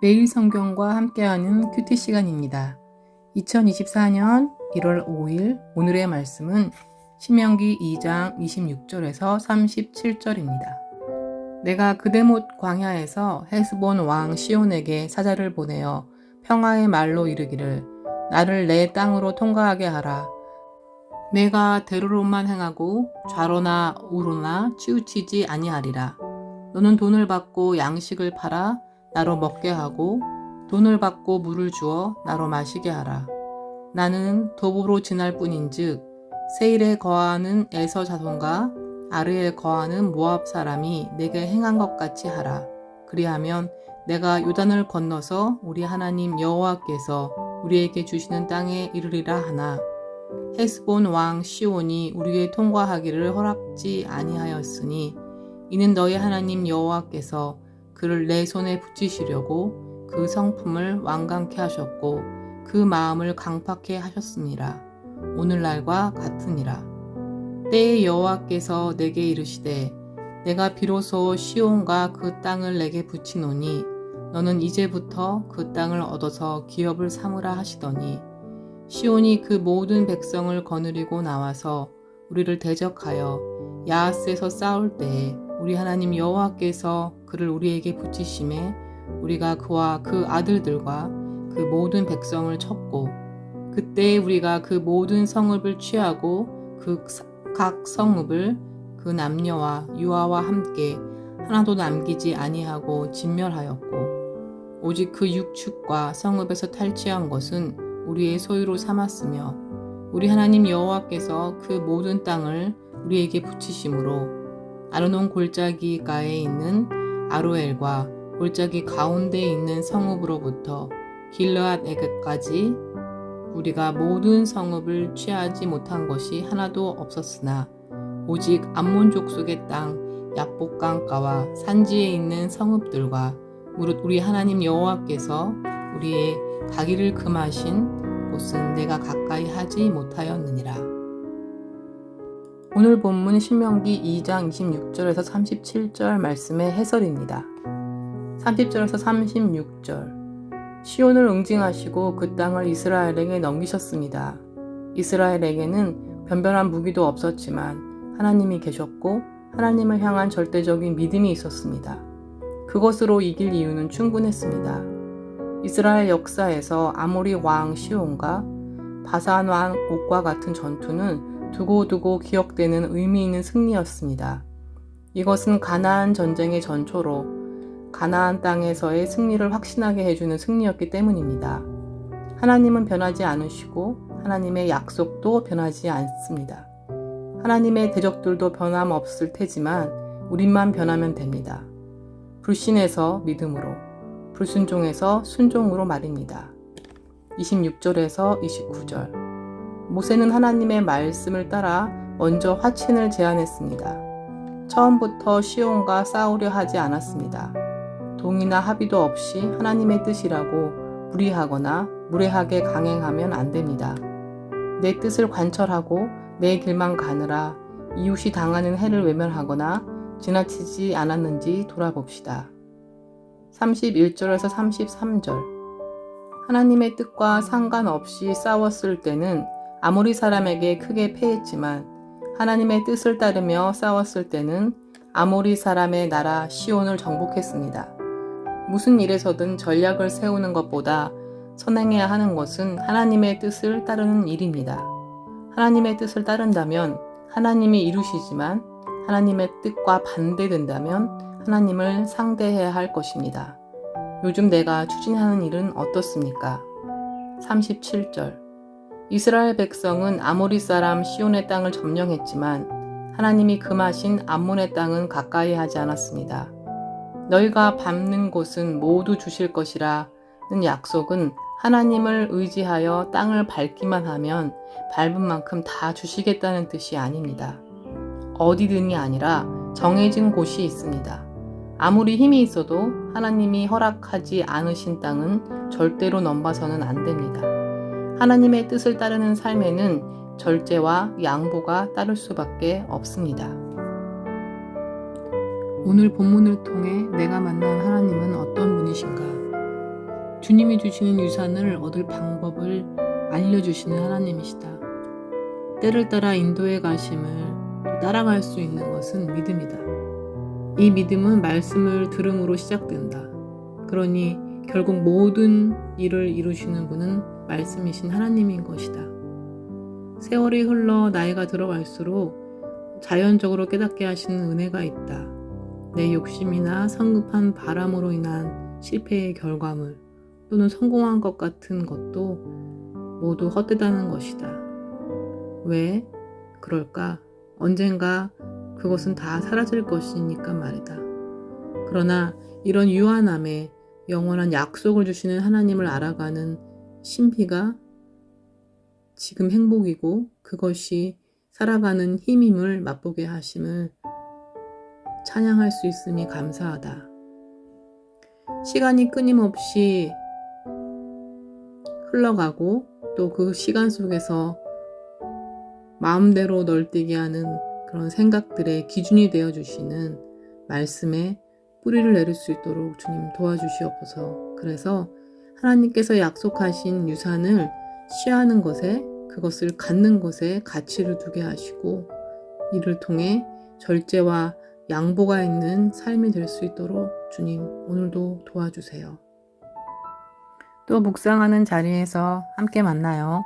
매일 성경과 함께하는 큐티 시간입니다. 2024년 1월 5일 오늘의 말씀은 신명기 2장 26절에서 37절입니다. 내가 그대못 광야에서 헤스본 왕 시온에게 사자를 보내어 평화의 말로 이르기를 나를 내 땅으로 통과하게 하라. 내가 대로로만 행하고 좌로나 우로나 치우치지 아니하리라. 너는 돈을 받고 양식을 팔아 나로 먹게 하고 돈을 받고 물을 주어 나로 마시게 하라. 나는 도보로 지날 뿐인즉 세일에 거하는 에서 자손과 아르에 거하는 모압 사람이 내게 행한 것 같이 하라. 그리하면 내가 요단을 건너서 우리 하나님 여호와께서 우리에게 주시는 땅에 이르리라 하나 헤스본 왕 시온이 우리의 통과하기를 허락지 아니하였으니 이는 너희 하나님 여호와께서 그를 내 손에 붙이시려고 그 성품을 완강케 하셨고 그 마음을 강팍해 하셨습니다. 오늘날과 같으니라. 때에 여호와께서 내게 이르시되 내가 비로소 시온과 그 땅을 내게 붙이노니 너는 이제부터 그 땅을 얻어서 기업을 삼으라 하시더니 시온이 그 모든 백성을 거느리고 나와서 우리를 대적하여 야하스에서 싸울 때에 우리 하나님 여호와께서 그를 우리에게 붙이심에 우리가 그와 그 아들들과 그 모든 백성을 쳤고 그때 우리가 그 모든 성읍을 취하고 그 각 성읍을 그 남녀와 유아와 함께 하나도 남기지 아니하고 진멸하였고 오직 그 육축과 성읍에서 탈취한 것은 우리의 소유로 삼았으며 우리 하나님 여호와께서 그 모든 땅을 우리에게 붙이심으로 아르논 골짜기가에 있는 아로엘과 골짜기 가운데에 있는 성읍으로부터 길르앗에게까지 우리가 모든 성읍을 취하지 못한 것이 하나도 없었으나 오직 암몬 족속의 땅 약복강가와 산지에 있는 성읍들과 우리 하나님 여호와께서 우리의 가기를 금하신 곳은 내가 가까이 하지 못하였느니라. 오늘 본문 신명기 2장 26절에서 37절 말씀의 해설입니다. 30절에서 36절 시온을 응징하시고 그 땅을 이스라엘에게 넘기셨습니다. 이스라엘에게는 변변한 무기도 없었지만 하나님이 계셨고 하나님을 향한 절대적인 믿음이 있었습니다. 그것으로 이길 이유는 충분했습니다. 이스라엘 역사에서 아모리 왕 시온과 바산 왕 옥과 같은 전투는 두고두고 기억되는 의미 있는 승리였습니다. 이것은 가나안 전쟁의 전초로 가나안 땅에서의 승리를 확신하게 해주는 승리였기 때문입니다. 하나님은 변하지 않으시고 하나님의 약속도 변하지 않습니다. 하나님의 대적들도 변함없을 테지만 우리만 변하면 됩니다. 불신에서 믿음으로, 불순종에서 순종으로 말입니다. 26절에서 29절. 모세는 하나님의 말씀을 따라 먼저 화친을 제안했습니다. 처음부터 시온과 싸우려 하지 않았습니다. 동의나 합의도 없이 하나님의 뜻이라고 무리하거나 무례하게 강행하면 안 됩니다. 내 뜻을 관철하고 내 길만 가느라 이웃이 당하는 해를 외면하거나 지나치지 않았는지 돌아봅시다. 31절에서 33절 하나님의 뜻과 상관없이 싸웠을 때는 아모리 사람에게 크게 패했지만 하나님의 뜻을 따르며 싸웠을 때는 아모리 사람의 나라 시온을 정복했습니다. 무슨 일에서든 전략을 세우는 것보다 선행해야 하는 것은 하나님의 뜻을 따르는 일입니다. 하나님의 뜻을 따른다면 하나님이 이루시지만 하나님의 뜻과 반대된다면 하나님을 상대해야 할 것입니다. 요즘 내가 추진하는 일은 어떻습니까? 37절. 이스라엘 백성은 아모리 사람 시온의 땅을 점령했지만 하나님이 금하신 암몬의 땅은 가까이 하지 않았습니다. 너희가 밟는 곳은 모두 주실 것이라는 약속은 하나님을 의지하여 땅을 밟기만 하면 밟은 만큼 다 주시겠다는 뜻이 아닙니다. 어디든이 아니라 정해진 곳이 있습니다. 아무리 힘이 있어도 하나님이 허락하지 않으신 땅은 절대로 넘봐서는 안 됩니다. 하나님의 뜻을 따르는 삶에는 절제와 양보가 따를 수밖에 없습니다. 오늘 본문을 통해 내가 만난 하나님은 어떤 분이신가? 주님이 주시는 유산을 얻을 방법을 알려주시는 하나님이시다. 때를 따라 인도에 가심을 또 따라갈 수 있는 것은 믿음이다. 이 믿음은 말씀을 들음으로 시작된다. 그러니 결국 모든 일을 이루시는 분은 말씀이신 하나님인 것이다. 세월이 흘러 나이가 들어갈수록 자연적으로 깨닫게 하시는 은혜가 있다. 내 욕심이나 성급한 바람으로 인한 실패의 결과물 또는 성공한 것 같은 것도 모두 헛되다는 것이다. 왜 그럴까? 언젠가 그것은 다 사라질 것이니까 말이다. 그러나 이런 유한함에 영원한 약속을 주시는 하나님을 알아가는 신비가 지금 행복이고 그것이 살아가는 힘임을 맛보게 하심을 찬양할 수 있음이 감사하다. 시간이 끊임없이 흘러가고 또 그 시간 속에서 마음대로 널뛰게 하는 그런 생각들의 기준이 되어 주시는 말씀에 뿌리를 내릴 수 있도록 주님 도와주시옵소서. 그래서 하나님께서 약속하신 유산을 취하는 것에 그것을 갖는 것에 가치를 두게 하시고 이를 통해 절제와 양보가 있는 삶이 될 수 있도록 주님 오늘도 도와주세요. 또 묵상하는 자리에서 함께 만나요.